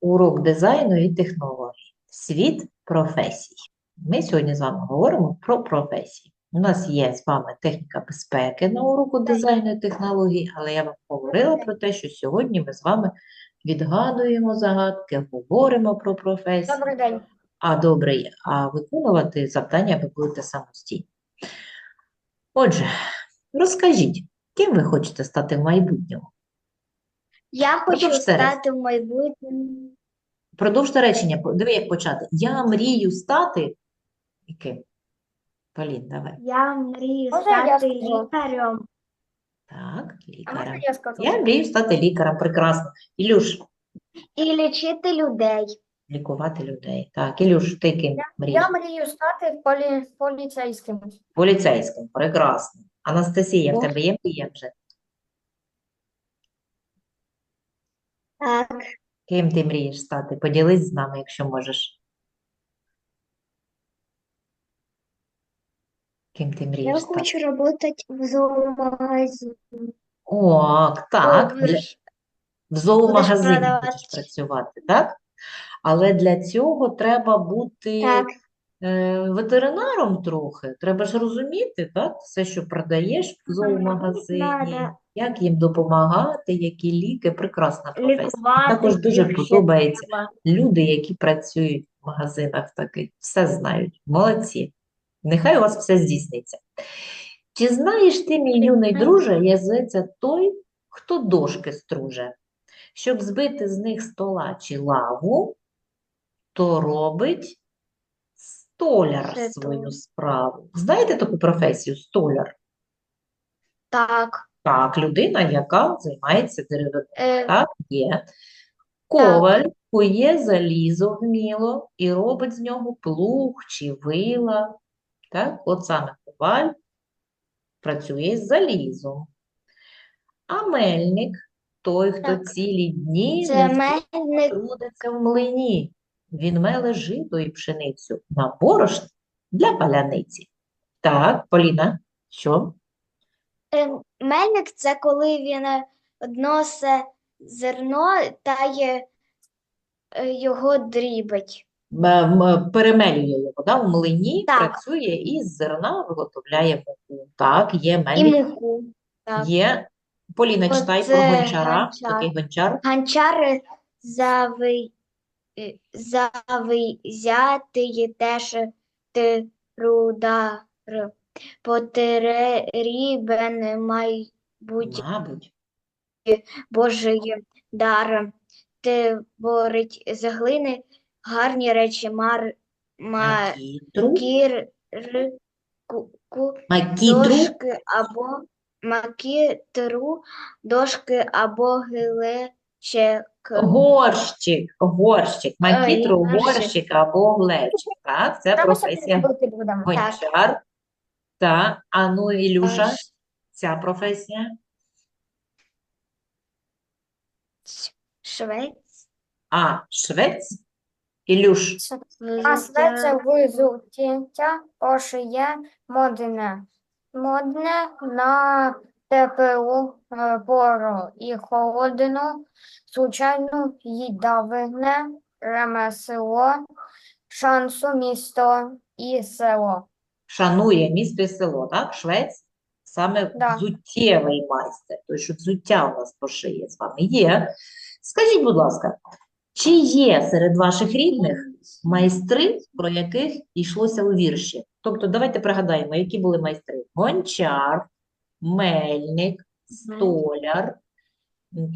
Урок дизайну і технологій. Світ професій. Ми сьогодні з вами говоримо про професії. У нас є з вами техніка безпеки на уроку дизайну і технологій, але я вам говорила про те, що сьогодні ми з вами відгадуємо загадки, говоримо про професії. Добрий день. А добре, а виконувати завдання ви будете самостійно. Отже, розкажіть, ким ви хочете стати в майбутньому? Я хочу Продовжте стати в майбутньому. Продовжте речення, диви, як почати. Я мрію стати яким? Полін, давай. Я мрію Можна я стати скажу? лікарем. Так, лікарем. я скажу? Я мрію стати лікарем, прекрасно. Ілюш, І лічити людей. лікувати людей. Так, Ілюш, ти ким мрієш? Я мрію стати полі... поліцейським. Поліцейським, прекрасно. Анастасія, в тебе є мрія вже? Так. Ким ти мрієш стати? Поділись з нами, якщо можеш. Ким ти Я мрієш стати? хочу працювати в зоомагазині. О, так, Будеш- в зоомагазині продавати. будеш працювати, так? Але для цього треба бути Так. е, ветеринаром трохи. Треба ж розуміти, так? Все, що продаєш в зоомагазині, Надо. Як їм допомагати, які ліки. Прекрасна професія. Лікувати Також дуже подобається. Люди, які працюють в магазинах таких, все знають. Молодці. Нехай у вас все здійсниться. Чи знаєш ти, мій юний друже, як зветься той, хто дошки струже? Щоб збити з них стола чи лаву, то робить столяр свою справу. Знаєте таку професію столяр? Так. Так, людина, яка займається деревиною. Е, Так, є. Коваль кує залізо вміло і робить з нього плуг чи вила. Так, от саме коваль працює з залізом. А мельник той, хто Так. цілі дні Це не мельник. трудиться в млині. Він меле жито і пшеницю на борошно для паляниці. Так, Поліна, що? Е, Мельник це коли він е, односить зерно та є, е, його дрібить. Перемелює його, да? В млині Так. працює і з зерна виготовляє муку. Так, є І мельник, муку. Так. є. Поліна, читай про гончара. гончар. Такий гончар. Ганчар зави, е, теж трудар. Потрібен майбуть Мабуть. Божий дар. Творить з глини гарні речі мар, Макітру. макір, ку, ку, Макітру. дошки або макітру, дошки або глечик. Горщик, горщик. Макітру, горщик. або глечик. Так, це професія гончар. Так, а ну, Ілюша, ця професія. Швець. А, швець. Ілюш. А свеце взуття пошиє модне. Модне на теплу е, пору і холодну, звичайну їдавне ремесло, шансу місто і село. Шанує місто і село, так? Швець саме Да. взуттєвий майстер, той, що взуття у нас пошиє з вами є. Скажіть, будь ласка, чи є серед ваших рідних майстри, про яких йшлося у вірші? Тобто, давайте пригадаємо, які були майстри: гончар, мельник, столяр, м,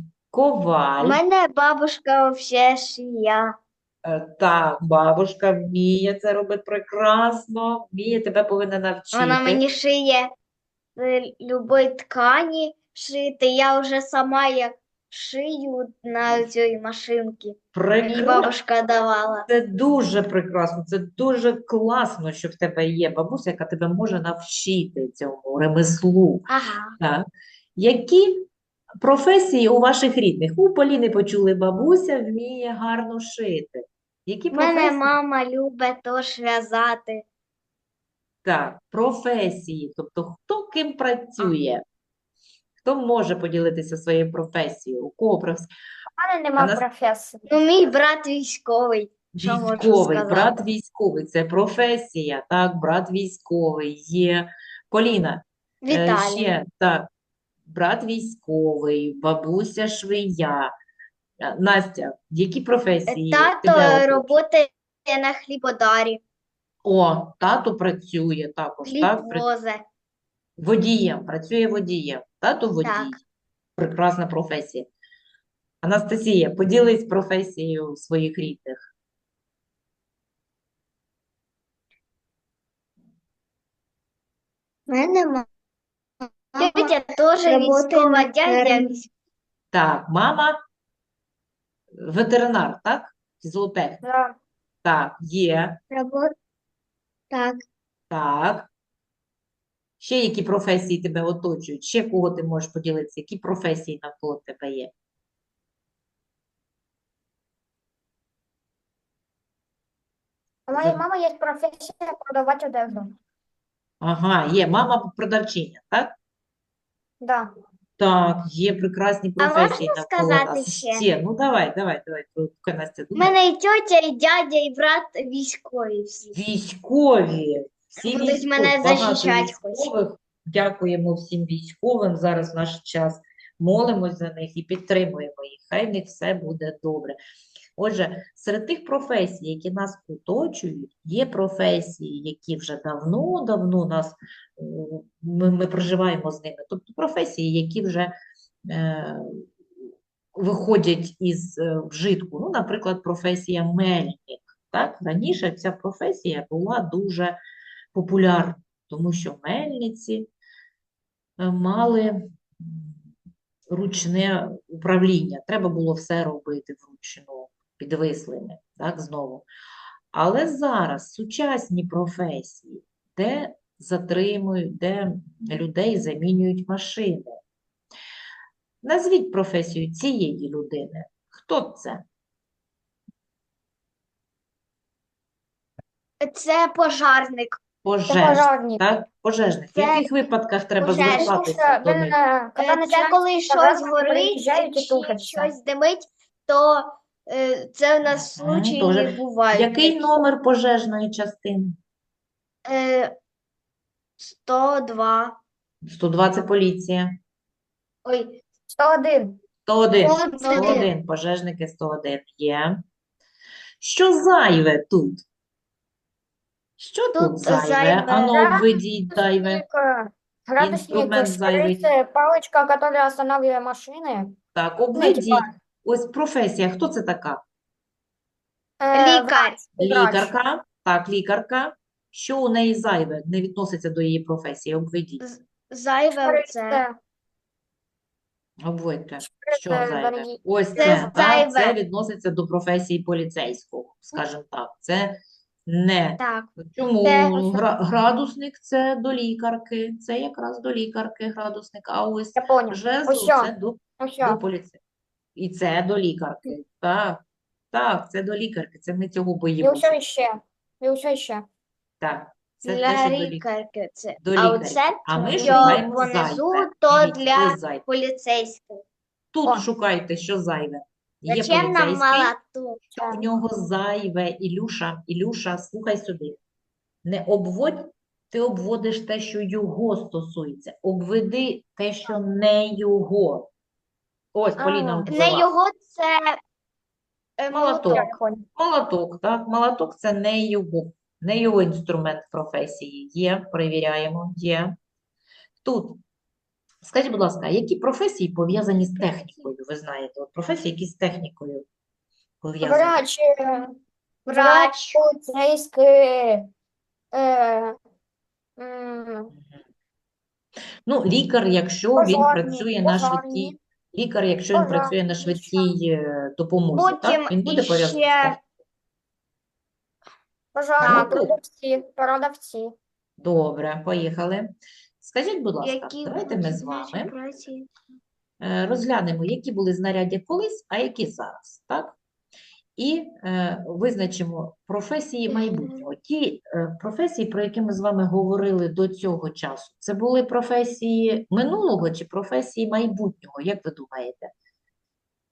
У мене бабушка вообще шия. Е, Так, бабушка вміє це робить прекрасно, вміє, тебе повинна навчити. Вона мені шиє з любої ткані шити. Я вже сама як шию на цій машинці. Мені бабушка давала. Це дуже прекрасно, це дуже класно, що в тебе є бабуся, яка тебе може навчити цьому ремеслу. Ага. Так. Які професії у ваших рідних? У Поліни почули, бабуся вміє гарно шити. Які У мене професії? мама любить теж в'язати. Так, професії, тобто хто ким працює, хто може поділитися своєю професією, у кого професія. мене нема нас- професії. Ну, мій брат військовий. Що можу Військовий, сказати? брат військовий, це професія, так, брат військовий, є. Поліна, е, Віталій. ще, так, брат військовий, бабуся швея. Е, Настя, які професії Тато працює на хлібодарі, О, тато працює також, так, водієм, працює водієм. Тато водій. Так. Прекрасна професія. Анастасія, поділись професією своїх рідних. мене мама. Тетя теж військова, дядя Так, мама ветеринар, так? Зоотехнік. Да. Так, є. Так. Так. Ще які професії тебе оточують? Ще кого ти можеш поділитися? Які професії навколо тебе є? У моєї мами є професія продавати одежду. Ага, є мама продавчиня, так? Да. Так, є прекрасні А професії можна навколо сказати нас. ще? Ну, давай, давай, давай. Поки Настя У думає. мене і тьотя, і дядя, і брат військові всі. Військові, всі Будуть військові, мене багато захищать хоч. військових. Дякуємо всім військовим зараз в наш час. Молимось за них і підтримуємо їх. Хай в них все буде добре. Отже, серед тих професій, які нас оточують, є професії, які вже давно-давно нас е, ми, ми проживаємо з ними. Тобто професії, які вже е, виходять із е, вжитку. Ну, наприклад, професія мельник. Так? Раніше ця професія була дуже популярна, тому що мельниці е, мали ручне управління. Треба було все робити вручну, підвислими, так, знову. Але зараз сучасні професії, де затримують, де людей замінюють машини. Назвіть професію цієї людини. Хто це? Це пожарник. Це Пожежник, пожарник. так? Пожежник. В яких випадках треба пожежник. звертатися до них? коли Це коли щось горить чи щось димить, то е, це в нас Мгм, случаї тоже. бувають. Який такі. номер пожежної частини? Е, 102. 102 це поліція. Ой, 101. 101. 101. 101. Пожежники 101 є. Що зайве тут? Що тут Тут зайве? зайве. Ану, обведіть зайве. Градусник, Инструмент палочка, которая останавливает машины. Так, обведіть. Ось професія. Хто це така? е, лікар. Лікарка. Так, лікарка. Що у неї зайве? Не відноситься до її професії. Обведіть. Зайве оце. Обводьте. Що зайве? Ось Це це, так, це відноситься до професії поліцейського, скажімо так. Це не. Так. Чому Це- Гра- градусник це до лікарки, це якраз до лікарки градусник, а ось жезл це до, до поліцейського. І це до лікарки. Так, так, це до лікарки, це ми цього І боїмося. все ще. І все ще. Так, це те, Для що до лікарки. лікарки це. До А лікарки. оце А ми що шукаємо внизу, зайве. то Дивіться, для зайве. поліцейських. Тут О. шукайте, що зайве. Є Зачем нам поліцейський, молоток? в нього зайве. Ілюша, Ілюша, слухай сюди. Не обводь, ти обводиш те, що його стосується. Обведи те, що не його. Ось, Поліна обвела. Не його це е, Молоток. молоток. Так? Молоток це не його, не його інструмент професії. Є, перевіряємо, є. Тут. Скажіть, будь ласка, які професії пов'язані з технікою? Ви знаєте, от професії, які з технікою пов'язані? Врач, е, Врач. поліцейський, е, м. Ну, лікар, якщо він Пожарні, працює на пожарні. швидкій, лікар, якщо він працює на швидкій е, допомозі, так? Він буде з іще- технікою? пожарні, продавці, продавці. Добре, поїхали. Скажіть, будь ласка, Які давайте ми з вами е, розглянемо, які були знаряддя колись, а які зараз, так? І е, визначимо професії майбутнього. Ті е, професії, про які ми з вами говорили до цього часу, це були професії минулого чи професії майбутнього, як ви думаєте?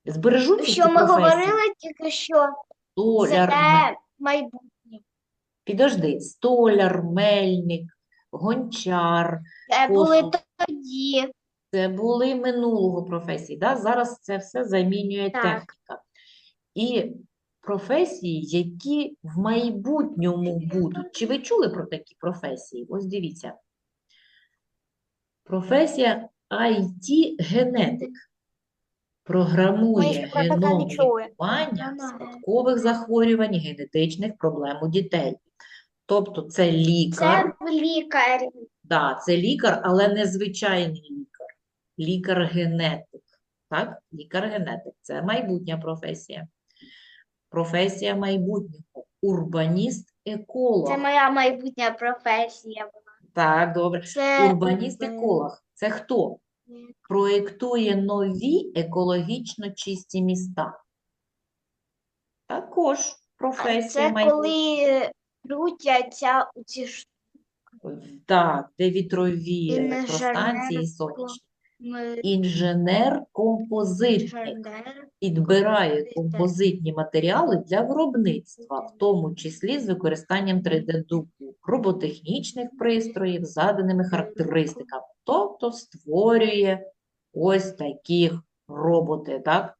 Збережуться Що ці ми професії? говорили тільки що Столяр, це майбутнє. підожди, столяр, мельник, гончар, Це були тоді. Це були минулого професії, да? Зараз це все замінює Так. техніка. І професії, які в майбутньому будуть. Чи ви чули про такі професії? Ось дивіться. Професія IT-генетик програмує геном лікування спадкових захворювань, генетичних проблем у дітей. Тобто це лікар. Це лікар. Да, це лікар, але не звичайний лікар. Лікар-генетик. Так? Лікар-генетик. Це майбутня професія. Професія майбутнього. Урбаніст-еколог. Це моя майбутня професія. була. Так, добре. Це Урбаніст-еколог. Це хто? Проєктує нові екологічно чисті міста. Також професія це майбутнього. коли крутяться у ці штуки. Так, де вітрові електростанції сонячні. Інженер-композитник підбирає композитні матеріали для виробництва, в тому числі з використанням 3D-друку, роботехнічних пристроїв заданими характеристиками. Тобто створює ось таких роботи, так?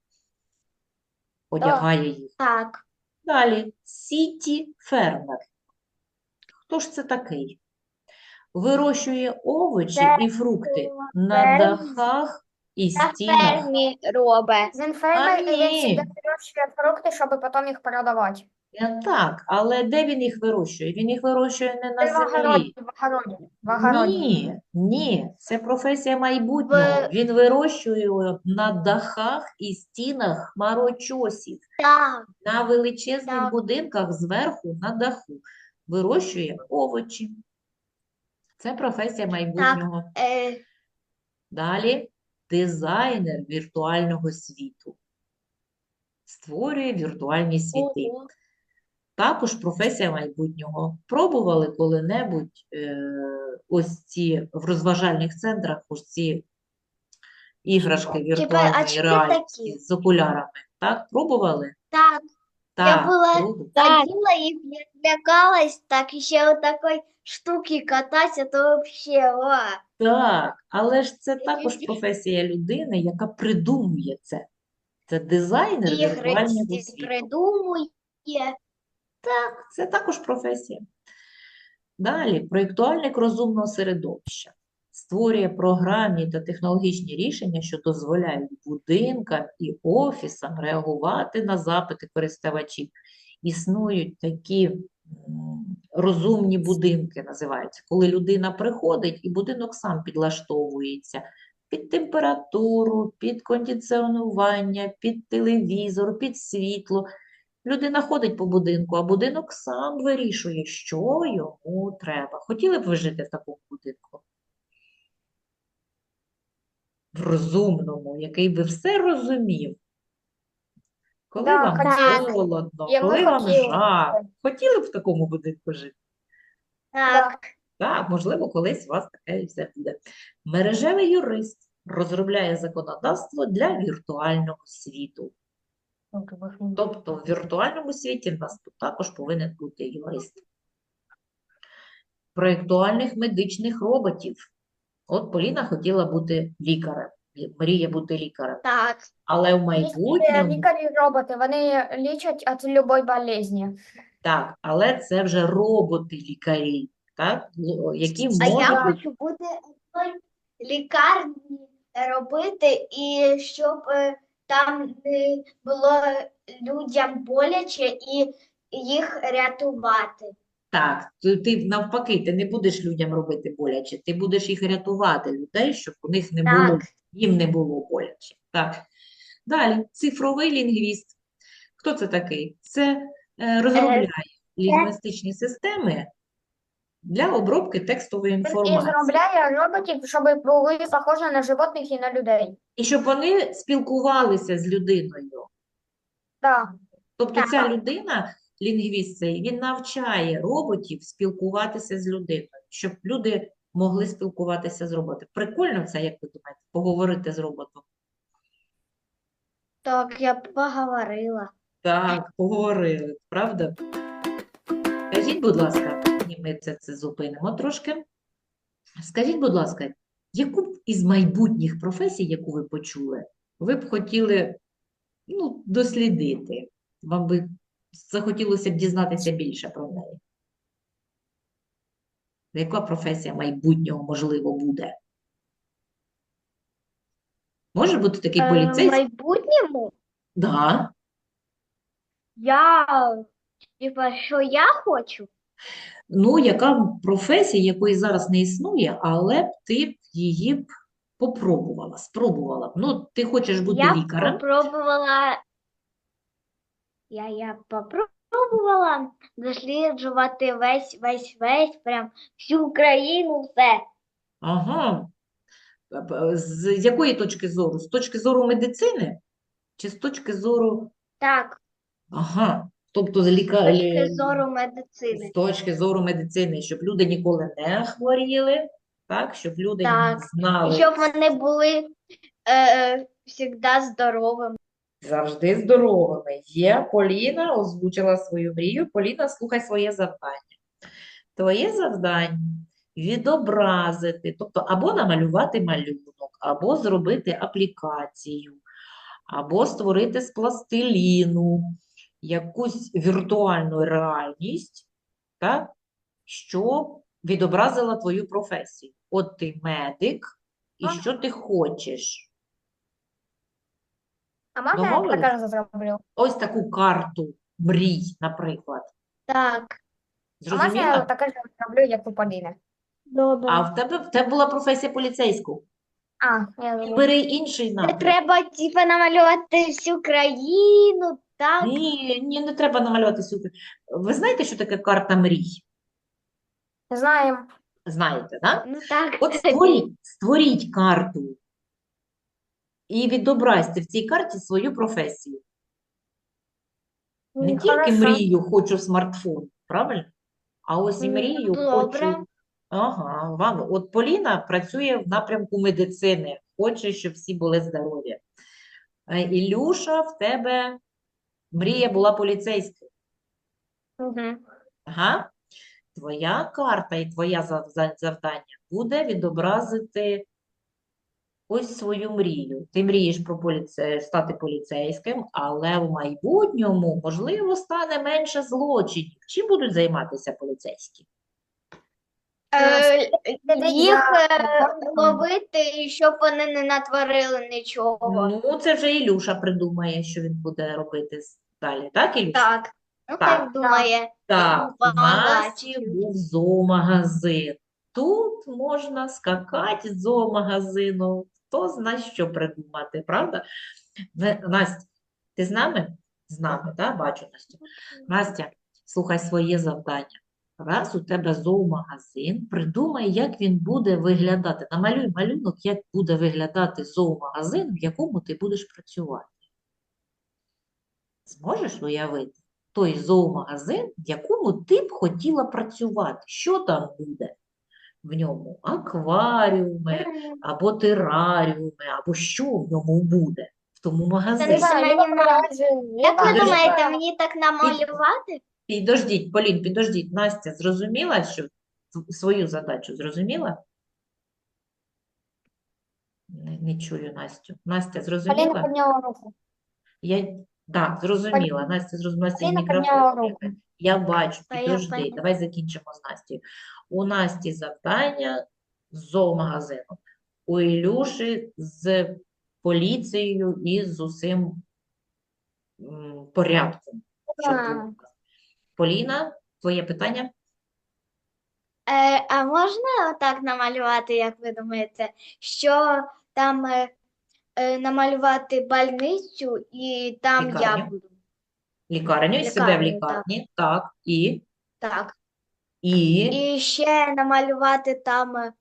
Одягає їх. Так. Далі, сіті-фермер. Хто ж це такий? Вирощує овочі і фрукти на дахах і На стінах. фермі робить. Він фермер, і він ні. завжди вирощує фрукти, щоб потім їх продавати. Е, Так, але де він їх вирощує? Він їх вирощує не на Це в огороді, землі. в огороді, в огороді. Ні, ні, це професія майбутнього. В- Він вирощує на дахах і стінах хмарочосів, Так. на величезних Так. будинках зверху на даху. Вирощує овочі. Це професія майбутнього. Е, Далі дизайнер віртуального світу. Створює віртуальні світи. ого. Також професія майбутнього. Пробували коли-небудь е, ось ці в розважальних центрах, ось ці іграшки реальності такі? з окулярами? Так, пробували? Так. Так, була пробували. Ходила и лякалась, так еще вот такой штуки кататься, то вообще, о. Так, але ж це також професія людини, яка придумує це. Це дизайнер Ігри віртуального світу. придумує. Так, це також професія. Далі, проєктуальник розумного середовища. Створює програмні та технологічні рішення, що дозволяють будинкам і офісам реагувати на запити користувачів. Існують такі розумні будинки, називаються, коли людина приходить і будинок сам підлаштовується під температуру, під кондиціонування, під телевізор, під світло. Людина ходить по будинку, а будинок сам вирішує, що йому треба. Хотіли б ви жити в такому будинку? В розумному, який би все розумів. Коли Да, вам хотіли. холодно, І коли вам хотіли. жарко. Хотіли б в такому будинку жити? Так. Так, можливо, колись у вас таке і все буде. Мережевий юрист розробляє законодавство для віртуального світу. Тобто в віртуальному світі в нас тут також повинен бути юрист. Проєктуальних медичних роботів. От Поліна хотіла бути лікарем, мріє бути лікарем. Так. Але в Є майбутньому, лікарі-роботи, вони лічать від будь-якої болезні. так, але це вже роботи-лікарі, так, які А я хочу бути в лікарні робити, і щоб е, там не було людям боляче і їх рятувати. Так, ти навпаки, ти не будеш людям робити боляче, ти будеш їх рятувати, людей, щоб у них не було, Так. Їм не було боляче. Так. Далі, цифровий лінгвіст. Хто це такий? Це е, розробляє лінгвістичні системи для обробки текстової І інформації. зробляє роботів, щоб були схожі на животних і на людей. І щоб вони спілкувалися з людиною. Так. Тобто ця людина, лінгвіст цей, він навчає роботів спілкуватися з людиною, щоб люди могли спілкуватися з роботом. Прикольно це, як ви думаєте, поговорити з роботом? Так, я поговорила. Так, поговорили, правда? Скажіть, будь ласка, ми це, це зупинимо трошки. Скажіть, будь ласка, яку б із майбутніх професій, яку ви почули, ви б хотіли ну, дослідити? Вам би захотілося б дізнатися більше про неї? Яка професія майбутнього, можливо, буде? Може бути такий Е, в майбутньому Да. я, типа, що я хочу? Ну, яка професія, якої зараз не існує, але б ти б її б попробувала, спробувала б. Ну, ти хочеш бути Я лікарем, попробувала, я, я попробувала досліджувати весь, весь, весь, прям всю Україну, все. ага. З якої точки зору? З точки зору медицини? Чи з точки зору, Так, ага, тобто з ліка... з точки зору з точки зору медицини, щоб люди ніколи не хворіли, так, щоб люди Так. Знали щоб вони були е, завжди здоровими. Завжди здоровими. Є Поліна озвучила свою мрію. Поліна, слухай своє завдання. Твоє завдання відобразити, тобто або намалювати малюнок, або зробити аплікацію, або створити з пластиліну якусь віртуальну реальність, так, що відобразила твою професію. От ти медик, і що ти хочеш? А можна я Домовились? таке зроблю? Ось таку карту мрій, наприклад. Так, А можна я Зрозуміла? таке ж зроблю, як у Поліни? добре. А в тебе, в тебе була професія поліцейського. А, я бери інший Не напрям. треба, типа, намалювати всю країну, так? Ні, ні, не треба намалювати сюди. Ви знаєте, що таке карта мрій? Знаю. Знаєте, так? Ну так. От створіть, створіть карту і відобразьте в цій карті свою професію. Не тільки мрію хочу смартфон, правильно? А ось і мрію добре. хочу. Ага, вам. От Поліна працює в напрямку медицини, хоче, щоб всі були здорові. Е, Ілюша, в тебе мрія була поліцейською. Мгм. Ага. Твоя карта і твоє завдання буде відобразити ось свою мрію. Ти мрієш про поліце... стати поліцейським, але в майбутньому, можливо, стане менше злочинів. Чим будуть займатися поліцейські? Е, Сидить їх е, ловити, щоб вони не натворили нічого. Ну, це вже Ілюша придумає, що він буде робити далі. Так, Ілюша? Так. Ну, Так. думає. Так, у Побачив. був зоомагазин. Тут можна скакати з зоомагазину. Хто зна, що придумати, правда? Настя, ти з нами? З нами, так? Бачу, Настю. Настя, слухай своє завдання. Раз у тебе зоомагазин, придумай, як він буде виглядати. Намалюй малюнок, як буде виглядати зоомагазин, в якому ти будеш працювати. Зможеш уявити той зоомагазин, в якому ти б хотіла працювати? Що там буде в ньому? Акваріуми, або тераріуми, або що в ньому буде в тому Це магазині? Як ви думаєте, мені так намалювати? Підождіть, Полін, підождіть. Настя зрозуміла, що свою задачу зрозуміла? Не, не чую Настю. Настя, зрозуміла? підняла руку. Я, так, зрозуміла. Настя зрозуміла, Поліна мікрофон. підняла руку. Я бачу, Та я підожди, давай закінчимо з Настю. У Насті завдання з зоомагазином, у Ілюші з поліцією і з усім порядком. Поліна, твоє питання? Е, а можна отак намалювати, як ви думаєте, що там е, е, намалювати больницю і там я буду. Лікарню і себе в Лікарню, так. лікарні, так, і, Так. І, І ще намалювати там е,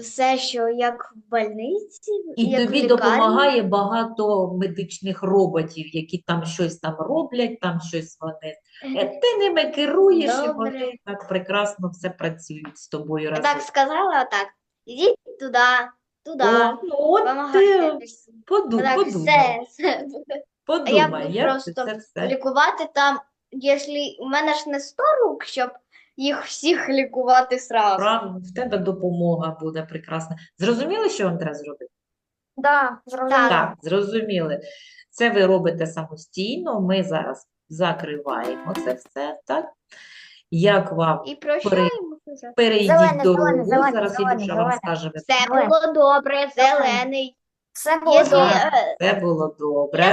все, що як в больниці, і як в тобі лікарні. допомагає багато медичних роботів, які там щось там роблять, там щось вони. Е, Ти ними керуєш, і вони так прекрасно все працюють з тобою разом. так сказала, отак. Ідіть туди, туди, О, ну от ти допомагати. поду, Так, подумай, все, все подумай, як ти просто це все. лікувати там, якщо у мене ж не 100 рук, щоб їх всіх лікувати сразу. Правильно, в тебе допомога буде прекрасна. Зрозуміли, що вам треба зробити? Да, зрозуміло. Так. Зрозуміли. Це ви робите самостійно. Ми зараз закриваємо це все, так? Як вам І прощаємо вже. перейдіть Зелене, дорогу? зелене, зелене, Зараз зелене, Ілюша вам зелене. скаже. Все було добре, зелений. Все було Якщо, добре. Е, Це було добре.